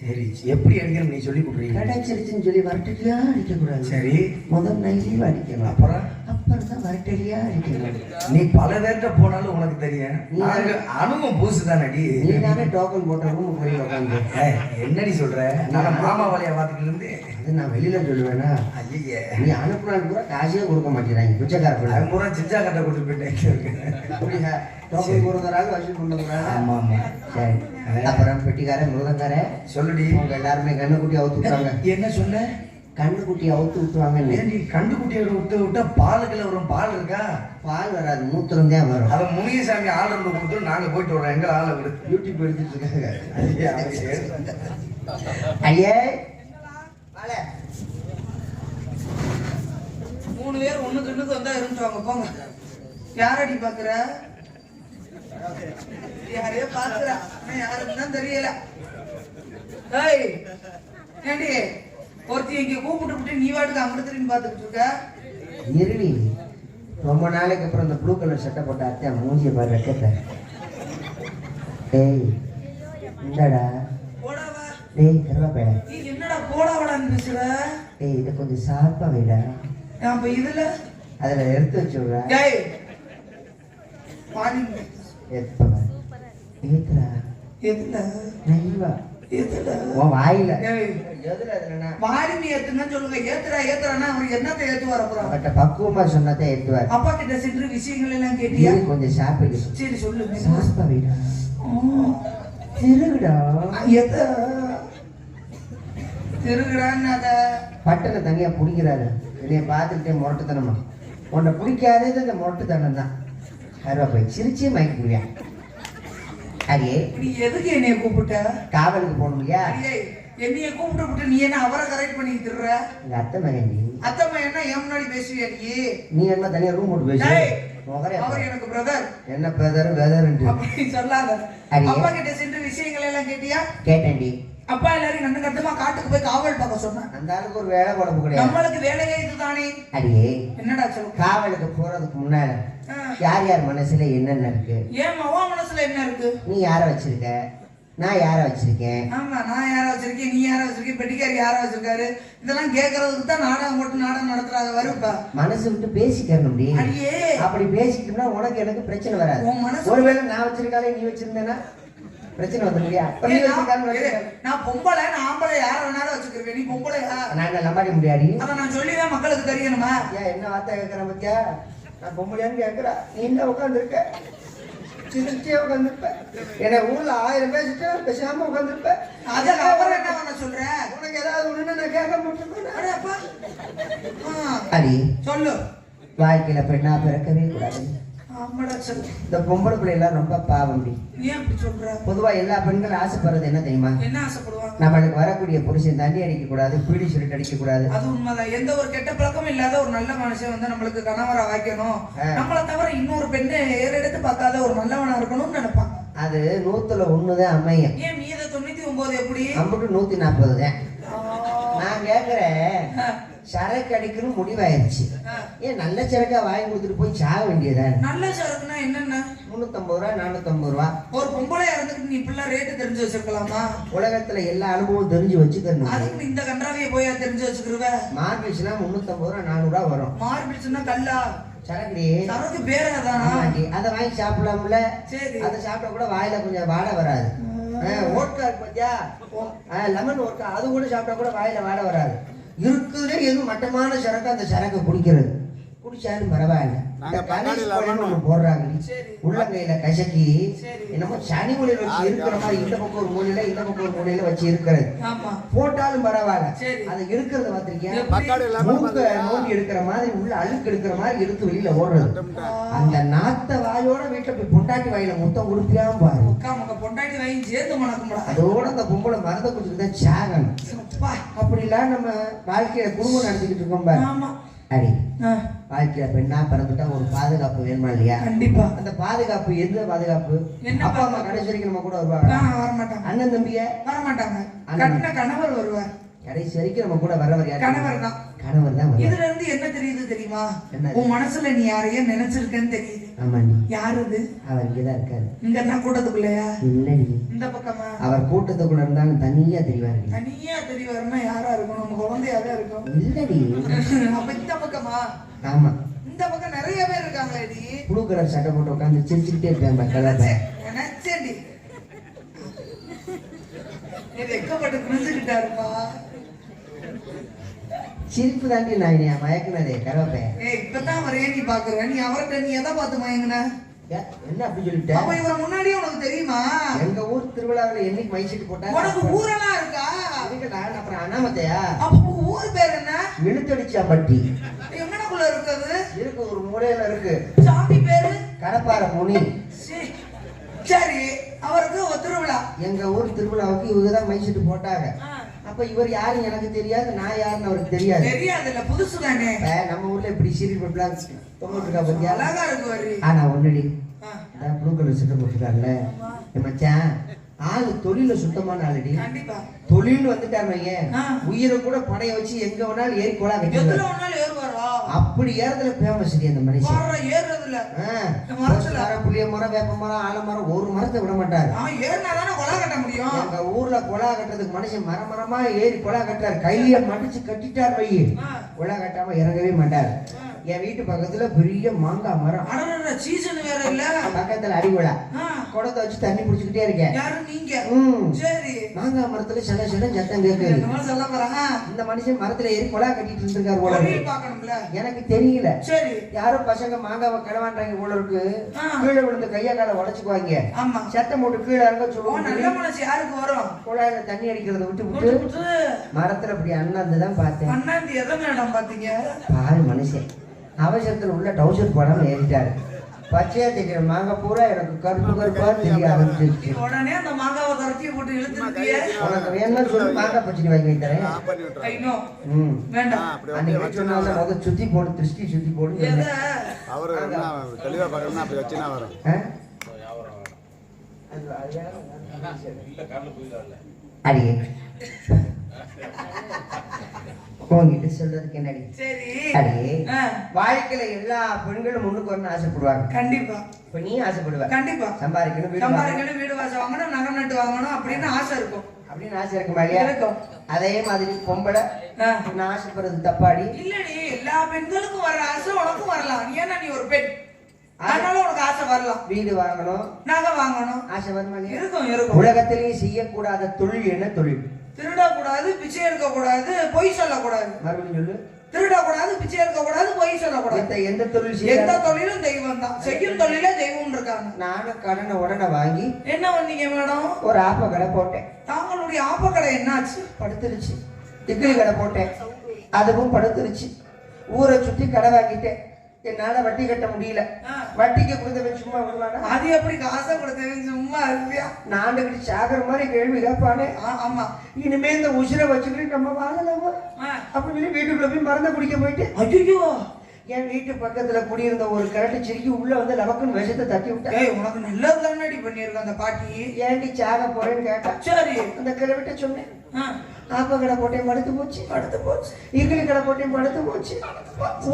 சரி எப்படி அடிக்கணும் நீ சொல்லி கொடுறீங்க கிடைச்சிருச்சுன்னு சொல்லி வரட்டடியா அடிக்கக்கூடாது சரி. முதல் நைலியும் அடிக்கணும் அப்புறம்? தான் வரட்டடியா நீ பல பேர்கிட்ட போனாலும் உனக்கு தெரியும். நாங்க அனுபவம் பூசு தானடி. நீ தானே டோக்கன் போட்ட ரூம் போய் உட்காந்து ஏய், என்னடி சொல்ற? நான் மாமா வலைய பார்த்துட்டு இருந்து அது நான் வெளியில சொல்லுவேனா? ஐயே. நீ அனுப்புனான்னு கூட காசே கொடுக்க மாட்டேறாங்க பிச்சைக்கார பிள்ளை அவன் பூரா கட்ட கொடுத்து போயிட்டேன். அப்படியா? டோக்கன் போடுறதாங்க வசூல் பண்ணுறாங்க ஆமா ஆமா. சரி. அப்புறம் பெட்டிக்காரன் சொல்லுடி. அவங்க எல்லாருமே கண்ணுக்குட்டி அவுத்து விட்டுறாங்க என்ன சொன்ன? கண்ணுக்குட்டி அவுத்து விட்டுவாங்க ஏன் நீ கண்டுக்குட்டியோட விட்டு விட்டா பாலுக்குள்ள வரும் பால் இருக்கா? பால் வராது மூத்திரம் தான் வரும். அதை முனியசாமி ஆள் இருந்து கொடுத்து நாங்க போயிட்டு வரோம் எங்க ஆளை விடு. யூடியூப் எடுத்துட்டு இருக்காங்க. ஐயே, மூணு பேர் ஒண்ணுக்கு ஒண்ணுக்கு வந்தா இருந்துவாங்க போங்க. யாரடி பாக்குற? யாரையோ பாக்குற. ஆனா யாருன்னு தான் தெரியல. ஏய் ஏண்டி? ஒருத்தி இங்க கூப்பிட்டு விட்டு நீ வாட்டுக்கு திரும்பி பாத்துக்கிட்டு இருக்க? இருடி. ரொம்ப நாளைக்கு அப்புறம் இந்த ப்ளூ கலர் சட்டை போட்ட அத்தை மூஞ்சிய பாரு ரெக்கத்தை டேய் இந்தடா. போடாவா டேய் கருவாப்பைய. நீ என்னடா போடாவடான்னு பேசுற? டேய் இதை கொஞ்சம் ஷார்ப்பா வைடா. அப்ப இதுல அதுல எடுத்து வச்சு விடுறா டேய். பாடி எடுத்து ஏத்துறா எதுல? நைவா. எதுல? உன் வாயில. வாடி ஏத்துங்கன்னு சொல்லுங்க ஏத்துறா ஏத்துறானா அவருக்கு என்னத்தை ஏத்து வர போறான் அவட்ட பக்குவமா சொன்னதை ஏத்துவார். அப்பா கிட்ட சென்று விஷயங்கள் எல்லாம் கேட்டியா? கொஞ்சம் வைக்க சரி சொல்லு வைடா. ம். திருகுடா எத திருகுறான்னு அத. பட்டனை தனியா பிடிக்கிறாரு. என்னைய பார்த்துக்கிட்டே முரட்டுத்தனமா. உன்னை பிடிக்காதது இந்த முரட்டுத்தனம் தான் கருவாப்பை சிரிச்சே மயக்க முடியா அடியே. நீ எதுக்கு என்னைய கூப்பிட்ட? காவலுக்கு போகணும் இல்லையா? என்னைய கூப்பிட்டு விட்டு நீ என்ன அவரை கரெக்ட் பண்ணிட்டு இருக்க எங்க அத்தை மகன் நீ. அத்தம்மா என்ன என் முன்னாடி பேசுவியா நீ? நீ என்ன தனியா ரூம் போட்டு பேசு டேய், முகரே அவர் எனக்கு பிரதர் என்ன பேதர்ன்ட்டு அப்படி சொல்லாத. அப்பா கிட்ட சென்று விஷயங்கள் எல்லாம் கேட்டியா? கேட்டேன்டி. அப்பா எல்லாரும் நண்டு கட்டமா காட்டுக்கு போய் காவல் பார்க்க சொன்னான் அந்த ஆளுக்கு ஒரு வேலை குழம்பு கிடையாது நம்மளுக்கு வேலையே இதுதானே. அடியே என்னடா சொல்லு காவலுக்கு போறதுக்கு முன்னால. யார் யார் மனசுல என்னென்ன இருக்கு? ஏன் மவா மனசுல என்ன இருக்கு? நீ யார வச்சிருக்க? நான் யார வச்சிருக்கேன்? ஆமா நான் யார வச்சிருக்கேன்? நீ யார வச்சிருக்கேன்? பெட்டிக்காரி யார வச்சிருக்காரு? இதெல்லாம் கேக்குறதுக்கு தான் நாடகம் போட்டு நாடகம் நடத்துறாங்க வருப்பா மனசு விட்டு பேசிக்கணும் டி. அடியே. அப்படி பேசிக்கிட்டோம்னா உனக்கு எனக்கு பிரச்சனை வராது. உன் மனசு- ஒருவேளை நான் வச்சிருக்காலே நீ வச்சிருந்தேன்னா? பிரச்சனை வந்து முடியா அப்ப நீ ஏய், நான் பொம்பளை நான் ஆம்பளை யார வேணாலும் வச்சுக்கிறேன் நீ பொம்பளையா நான் என்ன லம்பாடி முடியாடி. அத நான் சொல்லிதான் மக்களுக்கு தெரியணுமா? ஏன் என்ன வார்த்தை கேட்கறேன் பத்தியா? நான் பொம்பளையான்னு கேட்கறா நீ என்ன உட்காந்துருக்க சிரிச்சே உட்காந்துருப்ப என்ன ஊர்ல ஆயிரம் பேசிட்டு பேசாம உட்காந்துருப்ப அது அப்புறம் என்ன பண்ண சொல்ற? உனக்கு ஏதாவது ஒண்ணுன்னு நான் கேட்க மாட்டேன். சொல்லு. வாழ்க்கையில பெண்ணா பிறக்கவே கூடாது. இந்த பொம்பளை பிள்ளைலாம் ரொம்ப பாவம்டி ஏன் அப்படி சொல்ற? பொதுவா எல்லா பெண்களும் ஆசைப்படுறது என்ன தெரியுமா? என்ன ஆசைப்படுவாங்க? நம்மளுக்கு வரக்கூடிய புருஷன் தண்ணி அடிக்க கூடாது பீடி சுருட்டு அடிக்க கூடாது அது உண்மைதான். எந்த ஒரு கெட்ட பழக்கமும் இல்லாத ஒரு நல்ல மனுஷன் வந்து நம்மளுக்கு கணவரை வாய்க்கணும். நம்மளை தவிர இன்னொரு பெண்ணை ஏறெடுத்து பார்க்காத ஒரு நல்லவனா இருக்கணும்னு நினைப்பாங்க. அது நூத்துல ஒண்ணுதான் அமையும். ஏன் மீத தொண்ணூத்தி ஒன்பது எப்படி? நம்மளுக்கு நூத்தி நாற்பது தான். நான் கேக்குறேன். சரக்கு அடிக்கணும் முடிவாயிருச்சு. ஏன் நல்ல சரக்கா வாங்கி கொடுத்துட்டு போய் சாக வேண்டியதானே நல்ல சரக்குன்னா என்னென்ன? முன்னூத்தம்பது ரூபா நானூத்தம்பது ரூபா. ஒரு பொம்பளையா இருந்துட்டு நீ இப்படிலாம் ரேட்டு தெரிஞ்சு வச்சிருக்கலாமா? உலகத்துல எல்லா அனுபவம் தெரிஞ்சு வச்சுக்கணும். அதுக்கு இந்த கன்றாவிய போய் தெரிஞ்சு வச்சுக்கிருவ? மார்பிள்ஸ்னா முன்னூத்தம்பது ரூபா நானூறு ரூபா வரும். மார்பிடிச்சுன்னா கல்லா? சரக்குடி. சரக்கு பேராதானா அதை வாங்கி சாப்பிடலாம்ல? சரி. அதை சாப்பிட்டா கூட வாயில கொஞ்சம் வாடை வராது. ஓட்கா இருக்கு பாத்தியா? லெமன் ஓட்கா அது கூட சாப்பிட்டா கூட வாயில வாடை வராது. இருக்குதுலே எது மட்டமான சரக்கு? அந்த சரக்கை குடிக்கிறது. குடிச்சாலும் பரவாயில்ல. போடுறாங்க. உள்ளங்கையில கசக்கி. என்னமோ சனி மூலையில வச்சு இருக்கிற மாதிரி இந்த பக்கம் ஒரு மூலையில இந்த பக்கம் ஒரு மூலையில வச்சு இருக்கிறது. ஆமா. போட்டாலும் பரவாயில்ல. அது இருக்கிறத? மூக்க நோண்டி எடுக்கிற மாதிரி உள்ள அழுக்கு எடுக்கிற மாதிரி எடுத்து வெளியில ஓடுறது. அந்த நாத்த வாயோட வீட்டுல போய் பொண்டாட்டி வாயில முத்தம் கொடுப்பியாம பாரு. பொண்டாட்டி வாங்கி சேர்ந்து மணக்கும்டா அதோட அந்த பொம்பளை மரத்தை குடிச்சுட்டு தான் சாகணும். அப்பா. அப்படிலாம் நம்ம வாழ்க்கையில குடும்பம் நடத்திக்கிட்டு இருக்கோம் பாரு. ஆமா. அடி வாழ்க்கையில பெண்ணா பிறந்துட்டா ஒரு பாதுகாப்பு வேணுமா இல்லையா? கண்டிப்பா. அந்த பாதுகாப்பு எந்த பாதுகாப்பு? அப்பா அம்மா கடைசி வரைக்கும் நம்ம கூட வருவாங்க அண்ணன் தம்பிய? வரமாட்டாங்க. கட்டின கணவர் வருவார். கடைசி வரைக்கும் நம்ம கூட வரவர் கணவர் தான் கணவர் தான் இதுல இருந்து என்ன தெரியுது தெரியுமா? என்னது? உன் மனசுல நீ யாரையும் நினைச்சிருக்கன்னு தெரியுது. ஆமா நீ. யாரு இது அவர் இங்கதான் இருக்காரு. இங்க என்ன கூட்டத்துக்குள்ளயா இல்லடி இந்த பக்கமா? அவர் கூட்டத்துக்குள்ள இருந்தாலும் தனியா தெரிவாரு தனியா தெரியவருன்னா யாரா இருக்கும் நம்ம குழந்தையாதான் இருக்கும் இல்லடி அப்ப இந்த பக்கமா? ஆமா. இந்த பக்கம் நிறைய பேர் இருக்காங்களேடி ப்ளூ கலர் சட்டை போட்டு உட்காந்து சிரிச்சுக்கிட்டே இருப்பேன் மக்கள் நினைச்சேன்டி நீ வெக்கப்பட்டு குனிஞ்சுக்கிட்டாருப்பா சிரிப்பு தாண்டி நான் என்னைய மயக்குனதே கரவப்பே ஏய் இப்பதான் வரையே நீ பாக்குற நீ அவர்கிட்ட நீ எதை பார்த்து மயங்கின? என்ன அப்படி சொல்லிட்ட? அப்ப இவர் முன்னாடியே உனக்கு தெரியுமா? எங்க ஊர் திருவிழாவுல என்னைக்கு மைசூட்டு போட்டா உனக்கு ஊரெல்லாம் இருக்கா? அதுக்கு நான் அப்புறம் அனாமத்தையா? அப்ப ஊர் பேர் என்ன? இழுத்தடிச்சா பட்டி எங்கனக்குள்ள இருக்குது? இருக்கு ஒரு மூலையில இருக்கு. சாமி பேரு? கடப்பார முனி. சரி. அவருக்கு ஒரு திருவிழா. எங்க ஊர் திருவிழாவுக்கு இவங்க தான் போட்டாங்க. அப்ப இவர் யாருன்னு எனக்கு தெரியாது நான் யாருன்னு அவருக்கு தெரியாது. தெரியாதுல்ல புதுசு தானே. நம்ம ஊர்ல இப்படி சீரியல் போட்டுலாம் தொங்கிட்டு இருக்கா பத்தியா? அழகா இருக்கு ஆனா ஒண்ணுடி ப்ளூ கலர் சட்டை போட்டுருக்காருல்ல மச்சான் ஆளு தொழில சுத்தமான ஆளுடி கண்டிப்பா. தொழில் ஆ. உயிரை கூட படைய வச்சு எங்க வேணாலும் ஏறி கொலா ஏறுவாரா? அப்படி ஏறதுல ஃபேமஸ் அந்த மனுஷன். மரத்துல? மரம் புளிய மரம் வேப்ப மரம் ஆலமரம் ஒரு மரத்தை விட மாட்டாரு. அவன் ஏறினா தானே கொலா கட்ட முடியும். எங்க ஊர்ல கொலா கட்டுறதுக்கு மனுஷன் மரம் மரமா ஏறி கொலா கட்டுறாரு. கையில மடிச்சு கட்டிட்டார் ஆ. கொலா கட்டாம இறங்கவே மாட்டாரு. என் வீட்டு பக்கத்துல பெரிய மாங்காய் மரம். அடடட சீசன் வேற இல்ல. பக்கத்துல அடிவிழா ஆ, குடத்தை வச்சு தண்ணி பிடிச்சுக்கிட்டே இருக்கேன். யாரு? நீங்க. சரி. மாங்காய் மரத்துல சில சில சத்தம் கேட்குது. இந்த மனுஷன் மரத்துல ஏறி கொலா கட்டிட்டு இருந்திருக்காரு போல இருக்கு. பார்க்கணும்ல. எனக்கு தெரியல. சரி. யாரோ பசங்க மாங்காவை களவாண்டாங்க போல இருக்கு. கீழே விழுந்து கையா காலை உடச்சுக்குவாங்க. சத்தம் போட்டு கீழே இறங்க ஓ சொல்லுவாங்க நல்ல மனசு. யாருக்கு வரும்? குழாயில தண்ணி அடிக்கிறத விட்டு விட்டு மரத்துல அப்படி அண்ணாந்து தான் பார்த்தேன். பன்னாந்தி எதை மேடம் பாத்தீங்க பாரு மனுஷன். அவசரத்துல உள்ள டவுசர் போடாம ஏறிட்டாரு. பச்சையா தெரியுற மாங்காய் பூரா எனக்கு கருப்பு கருப்பா தெரிய ஆரம்பிச்சிருச்சு. உடனே அந்த மாங்காவை துரத்தி போட்டு இழுத்துருக்கிய உனக்கு வேணும்னா சொல்லி மாங்காய் பச்சடி வாங்கி வேண்டாம். அன்னைக்கு சொன்னால முதல் சுத்தி போடு திருஷ்டி சுத்தி போடு அவரு தெளிவா பார்க்கணும்னா அப்படி வச்சுனா வரும். அடியே. உங்ககிட்ட சொல்றதுக்கு என்னடி? சரி. வாழ்க்கையில எல்லா பெண்களும் முன்னுக்கு வரணும்னு ஆசைப்படுவாங்க. கண்டிப்பா. இப்ப நீ ஆசைப்படுவ. கண்டிப்பா. சம்பாதிக்கணும் சம்பாதிக்கணும் வீடு வாசல் வாங்கணும் நகை நட்டு வாங்கணும் அப்படின்னு ஆசை இருக்கும். அப்படின்னு ஆசை இருக்கு மாதிரியா இருக்கும். அதே மாதிரி பொம்பளை. நான் ஆசைப்படுறது தப்பாடி? இல்லடி எல்லா பெண்களுக்கும் வர ஆசை உனக்கும் வரலாம். ஏன்னா நீ ஒரு பெண். அதனால உனக்கு ஆசை வரலாம். வீடு வாங்கணும். நகை வாங்கணும். ஆசை இல்லையா? இருக்கும் இருக்கும். உலகத்திலேயே செய்யக்கூடாத தொழில் என்ன தொழில்? திருடக்கூடாது பிச்சை எடுக்கக்கூடாது பொய் சொல்லக்கூடாது. மறுபடியும் சொல்லு. திருடக்கூடாது பிச்சை எடுக்கக்கூடாது பொய் சொல்லக்கூடாது. எந்த தொழில் எந்த தொழிலும் தெய்வம் தான். செய்யும் தொழிலே தெய்வம் இருக்காங்க. நானும் கடனை உடனே வாங்கி என்ன பண்ணீங்க மேடம்? ஒரு ஆப்ப கடை போட்டேன். தாங்களுடைய ஆப்பக்கடை என்னாச்சு? படுத்துருச்சு. இட்லி கடை போட்டேன். அதுவும் படுத்துருச்சு. ஊரை சுத்தி கடை வாங்கிட்டேன். என்னால வட்டி கட்ட முடியல. வட்டிக்கு கொடுத்தவன் சும்மா விடுவானா அது எப்படி காசை கொடுத்தவங்க சும்மா இருப்பியா? நாண்டுகிட்டு சாகர மாதிரி கேள்வி கேட்பானே. ஆமா. இனிமே இந்த உசிரை வச்சுக்கிட்டு நம்ம வாழலாமா. அப்படின்னு சொல்லி வீட்டுக்குள்ள போய் மறந்த குடிக்க போயிட்டு. ஐயோ என் வீட்டு பக்கத்துல குடியிருந்த ஒரு கரட்டு சிரிக்கி உள்ள வந்து லவக்குன்னு விஷத்தை தட்டி விட்டா. ஏய் உனக்கு நல்லது தானடி பண்ணியிருக்க அந்த பாட்டி. ஏன்டி சாக போறேன்னு கேட்டா? சரி. அந்த கிழவிட்ட சொன்னேன். ஆப்ப கடை போட்டேன் படுத்து போச்சு படுத்து போச்சு. இட்லி கடை போட்டேன் படுத்து போச்சு.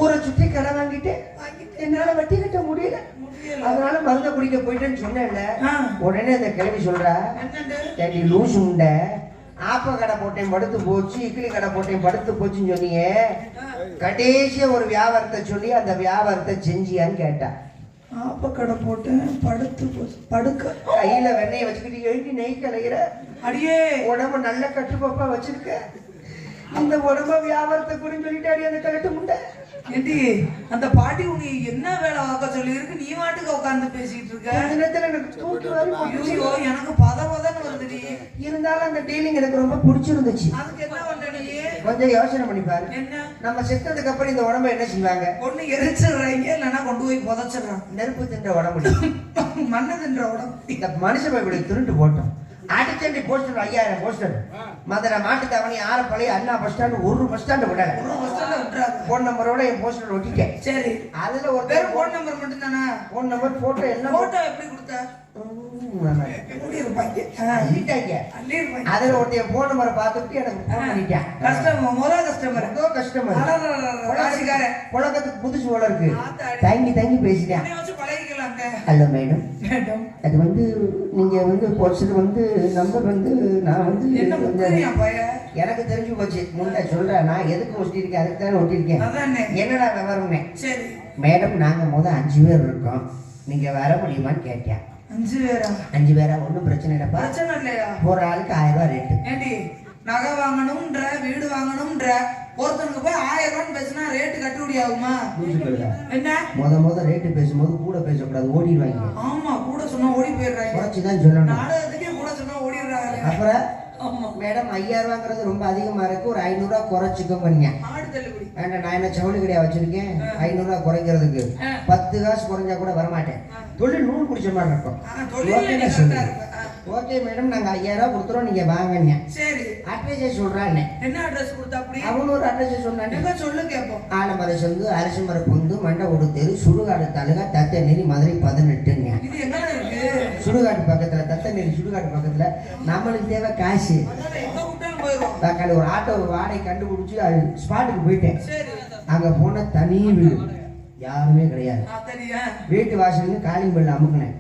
ஊரை சுத்தி கடை வாங்கிட்டேன் என்னால வட்டி கட்ட முடியல. அதனால மருந்த குடிக்க போயிட்டேன்னு சொன்னேன்ல. உடனே அந்த கிழவி சொல்றா ஏண்டி லூசு உண்ட? ஆப்ப கடை போட்டேன் படுத்து போச்சு இட்லி கடை போட்டேன் படுத்து போச்சுன்னு சொன்னீங்க கடைசியா ஒரு வியாபாரத்தை சொல்லி அந்த வியாபாரத்தை செஞ்சியான்னு கேட்டா. ஆப்பக்கடை போட்டேன் படுத்து போச்சு படுக்க. கையில வெண்ணெயை வச்சுக்கிட்டு எழுதி நெய் கலைகிற அடியே உடம்ப நல்ல கட்டுப்பாப்பா வச்சிருக்க. இந்த உடம்ப வியாபாரத்தை சொல்லிட்டு அடி அந்த கலட்டு முண்டை. ஏண்டி அந்த பாட்டி உன்னை என்ன வேலை பார்க்க சொல்லி இருக்கு நீ வாட்டுக்கு உட்கார்ந்து பேசிட்டு இருக்க. எனக்கு தூக்கி. ஐயோ எனக்கு பத பதன்னு வருதுடி. இருந்தாலும் அந்த டீலிங் எனக்கு ரொம்ப பிடிச்சிருந்துச்சு. அதுக்கு என்ன பண்ற நீ கொஞ்சம் யோசனை பண்ணி பாரு. என்ன? நம்ம செத்ததுக்கு அப்புறம் இந்த உடம்ப என்ன செய்வாங்க? ஒண்ணு எரிச்சிடுறாங்க இல்லைன்னா கொண்டு போய் புதைச்சிடுறான் நெருப்பு தின்ற உடம்பு மண்ணு தின்ற உடம்பு. இந்த மனுஷன் இப்படி திருட்டு போட்டோம். அடிச்சண்டி போஸ்டர் ஐயாயிரம் poster. Madurai Mattuthavani Arapalayam Anna bus stand ஒரு பஸ் ஸ்டாண்ட் விடல ஒரு வருஷத்துல விட்டுறாங்க போன் நம்பரோட என் போஸ்டர் ஒட்டிட்டேன். சரி. அதுல ஒரு வெறும் ஃபோன் நம்பர் மட்டும் தானே போன் நம்பர் போட்டோ எல்லாம் போட்டோ எப்படி கொடுத்த? அதுல ஒருத்தைய போன் நம்பரை பார்த்துட்டு எனக்கு போன் பண்ணிட்டான் கஸ்டமர் முதல் கஸ்டமர். ஏதோ கஸ்டமர் புழக்கத்துக்கு புதுசு போல இருக்கு. தங்கி தங்கி பேசிட்டேன் மேடம். அது வந்து நீங்க வந்து போஸ்டர் வந்து நம்பர் வந்து நான் வந்து எனக்கு தெரிஞ்சு போச்சு. முன்ன சொல்றேன். நான் எதுக்கு ஒட்டியிருக்கேன் அதுக்கு தானே ஒட்டியிருக்கேன். என்னடா விவரம்னே சரி. மேடம் நாங்க முத அஞ்சு பேர் இருக்கோம். நீங்க வர முடியுமான்னு கேட்டேன். அஞ்சு பேரா? அஞ்சு பேரா ஒன்றும் பிரச்சனை இல்லைப்பா. பிரச்சனை இல்லையா? ஒரு ஆளுக்கு ஆயிரம் ரூபாய் ரேட்டு ஏண்டி நகை வாங்கணும்ன்ற வீடு வாங்கணும்ன்ற ஒருத்தனுக்கு போய் ஆயிரம் ரூபான்னு பேசினா ரேட்டு கட்டுப்படி ஆகுமா? என்ன? முத முத ரேட்டு பேசும்போது கூட பேசக்கூடாது ஓடிடுவாங்க. ஆமா கூட சொன்னா ஓடி போயிடுறாங்க. குறைச்சி தான் சொல்லணும். நாடகத்துக்கே கூட சொன்னா ஓடிடுறாங்க. அப்புறம்? மேடம் ஐயாயிரம் ரூபாங்கிறது ரொம்ப அதிகமா இருக்கு. ஒரு ஐநூறுரூவா குறைச்சிக்கோ பண்ணீங்க வேண்டாம் நான் என்ன சவுளி கடையா வச்சிருக்கேன்? ஐநூறுரூவா குறைக்கிறதுக்கு. பத்து காசு குறைஞ்சா கூட வரமாட்டேன். தொழில் நூல் பிடிச்ச மாதிரி இருக்கும். ஓகே மேடம் நாங்க ஐயாயிரம் கொடுத்துறோம். நீங்க வாங்கங்க. சரி. அட்ரஸே சொல்றான்னு என்ன? அட்ரஸ் கொடுத்தா அப்படி? அவனு ஒரு அட்ரஸ் சொன்னாங்க சொல்லு கேப்போம். ஆலமர சந்து அரசு மர பொந்து மண்டை ஒரு தெரு சுடுகாடு தலுகா தத்தநெறி மதுரை பதினெட்டுங்க. இது எங்க இருக்கு? சுடுகாட்டு பக்கத்துல தத்தநெறி சுடுகாட்டு பக்கத்துல நம்மளுக்கு தேவை காசு. தக்காளி ஒரு ஆட்டோ வாடகை கண்டுபிடிச்சு அது ஸ்பாட்டுக்கு போயிட்டேன். சரி. அங்க போன தனி வீடு. யாருமே கிடையாது. வீட்டு வாசலுக்கு காலிங் பெல் அமுக்குனேன்.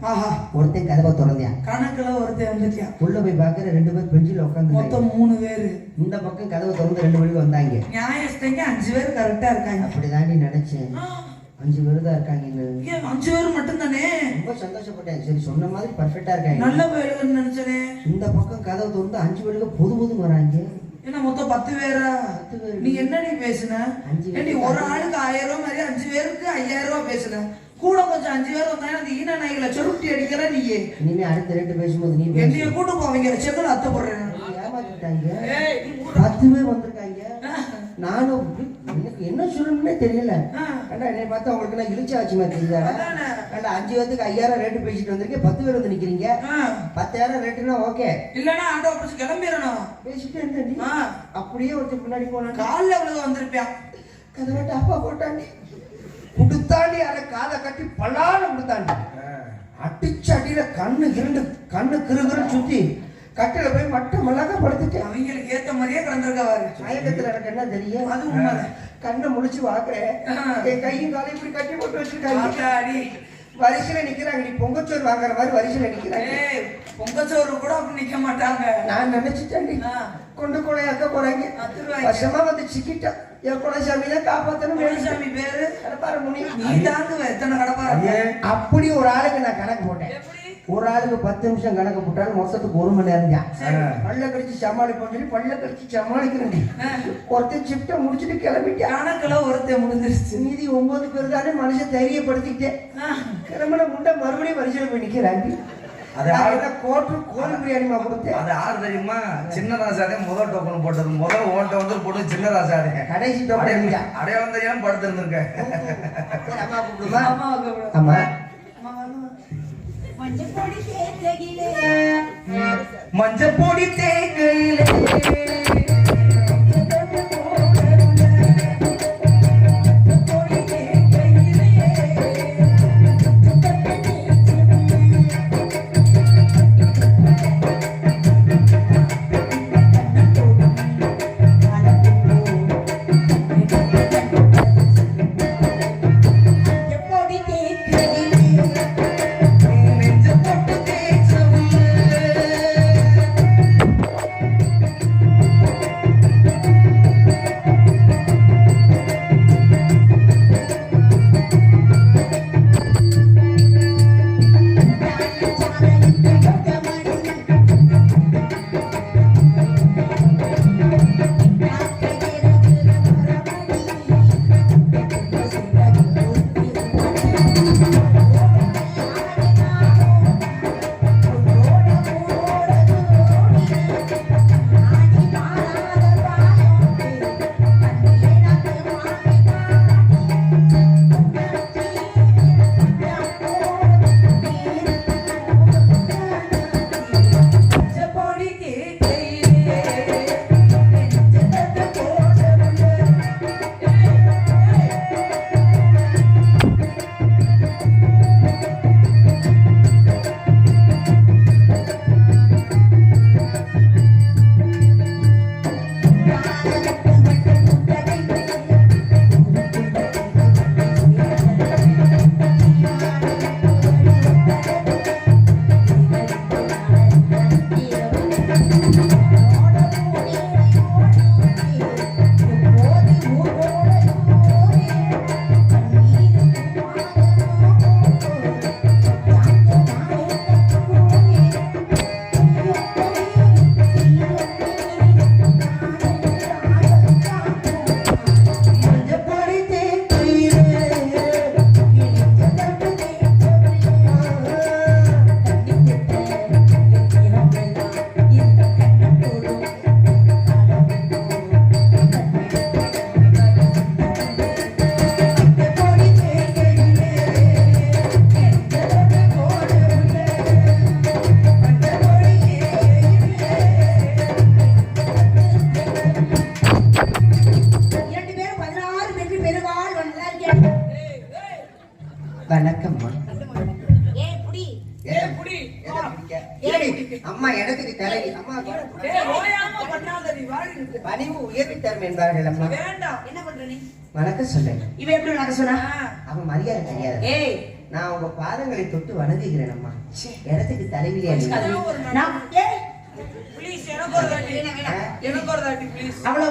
ஒருத்தன் கதவை திறந்தான். கணக்குல ஒருத்தன் வந்துட்டியா? உள்ள போய் பார்க்கற ரெண்டு பேர் பெஞ்சில் உட்காந்து மொத்தம் மூணு பேரு. இந்த பக்கம் கதவை திறந்து ரெண்டு பேருக்கு வந்தாங்க. நியாயஸ்தங்க அஞ்சு பேர் கரெக்டா இருக்காங்க. அப்படிதாண்டி நினைச்சேன். ஆ, அஞ்சு பேர் தான் இருக்காங்கன்னு ஏன் அஞ்சு பேர் மட்டும் தானே ரொம்ப சந்தோஷப்பட்டேன். சரி சொன்ன மாதிரி பர்ஃபெக்டா இருக்காங்க. நல்ல வேலைன்னு நினைச்சனே. இந்த பக்கம் கதவை திறந்து அஞ்சு பேருக்கு பொது பொதுன்னு வராங்க. என்ன மொத்தம் பத்து பேரா. நீ என்னடி பேசுன? பேருக்கு ஒரு ஆளுக்கு ஆயிரம் ரூபாய் மாதிரி அஞ்சு பேருக்கு ஐயாயிரம் ரூபாய் பேசுன. கூட கொஞ்சம் அஞ்சு பேர் வந்தாங்க அந்த ஈன நாய்களை சுருட்டி அடிக்கிற நீ இனிமே அடுத்த ரேட்டு பேசும்போது நீ என்னைய கூட்டு போவீங்க செக்கல் அத்தை போடுறேன் ஏமாத்திட்டாங்க. நீ பத்து பேர் வந்திருக்காங்க. நானும் எனக்கு என்ன சொல்லணும்னே தெரியல. ஏண்டா என்னை பார்த்தா உங்களுக்கு நான் இழிச்சா ஆச்சு மாதிரி தெரியுதா. ஏண்டா அஞ்சு பேருக்கு ஐயாயிரம் ரேட்டு பேசிட்டு வந்திருக்கேன் பத்து பேர் வந்து நிக்கிறீங்க. ஆ. பத்தாயிரம் ரேட்டுனா ஓகே இல்லன்னா ஆட்டோ பிடிச்சு கிளம்பிடணும். பேசிட்டு இருந்தேன் ஆ, அப்படியே ஒருத்தர் பின்னாடி போனான் கால்ல அவ்வளவு வந்திருப்பியா? கதவை அப்பா போட்டாண்டி கொடுத்தாண்டி அதை காதை கட்டி பல்லால கொடுத்தாண்டி அடிச்ச அடியில கண்ணு இருண்டு கண்ணு கிருகிருன்னு சுத்தி கட்டில போய் மட்ட மிளகா படுத்துட்டேன். அவங்களுக்கு ஏத்த மாதிரியே கிடந்திருக்கவாரு மயக்கத்துல எனக்கு என்ன தெரியும்? அது உண்மைதான். கண்ணை முழிச்சு பாக்குறேன். என் கையும் காலையும் இப்படி கட்டி போட்டு வச்சிருக்காங்க. வரிசையில நிக்கிறாங்க. நீ பொங்கச்சோறு வாங்குற மாதிரி வரிசையில நிக்கிறாங்க. பொங்கச்சோறு கூட அப்படி நிக்க மாட்டாங்க. நான் நினைச்சிட்டேன்டி. ஆ. கொண்டு கொலையாக்க போறாங்க. அத்துருவாங்க. வருஷமா வந்து சிக்கிட்டேன் என் குலசாமி தான் காப்பாத்தணும். குலசாமி பேரு? கடப்பார முனி நீ தாங்குவ எத்தனை கடப்பாரு அப்படி ஒரு ஆளுக்கு நான் கணக்கு போட்டேன். ஒரு ஆளுக்கு பத்து நிமிஷம் கணக்கு போட்டாலும் மொத்தத்துக்கு ஒரு மணி நேரம் தான் பல்ல கடிச்சு சமாளிப்போம் சொல்லி பல்ல கடிச்சு சமாளிக்கிறேன் ஒருத்தர் ஷிஃப்டை முடிச்சுட்டு கிளம்பிட்டு. ஆனக்கெல்லாம் ஒருத்தர் முடிஞ்சிருச்சு. மீதி ஒன்பது பேர் தானே மனுஷன் தைரியப்படுத்திக்கிட்டேன் கிளம்புன முண்டை மறுபடியும் வரிசையில் போய் நிற்கிறாங்க அது கோட்டு கோழி பிரியாணிமா கொடுத்து. அது ஆறு தெரியுமா? சின்ன ராசாதே முதல் டோக்கன் போட்டது. முதல் ஓட்ட வந்து போட்டு சின்ன ராசாதே கடைசி டோக்கன் அடையாளம் தெரியாம படுத்திருந்திருக்க அம்மா கூப்பிடுமா? அம்மா. மஞ்சப்பொடி தேக்கையிலே மஞ்சப்பொடி தேக்கையிலே கேள்வி தரும் என்பார்கள் அம்மா. வேண்டாம். என்ன பண்ற நீ? வணக்கம் சொன்னேன் இவன் எப்படி வணக்க சொன்னா? அவன் மரியாதை கிடையாது நான் உங்க பாதங்களை தொட்டு வணங்குகிறேன் அம்மா. இடத்துக்கு தலைவிலியா எனக்கு ஒரு தாட்டி அவ்வளவு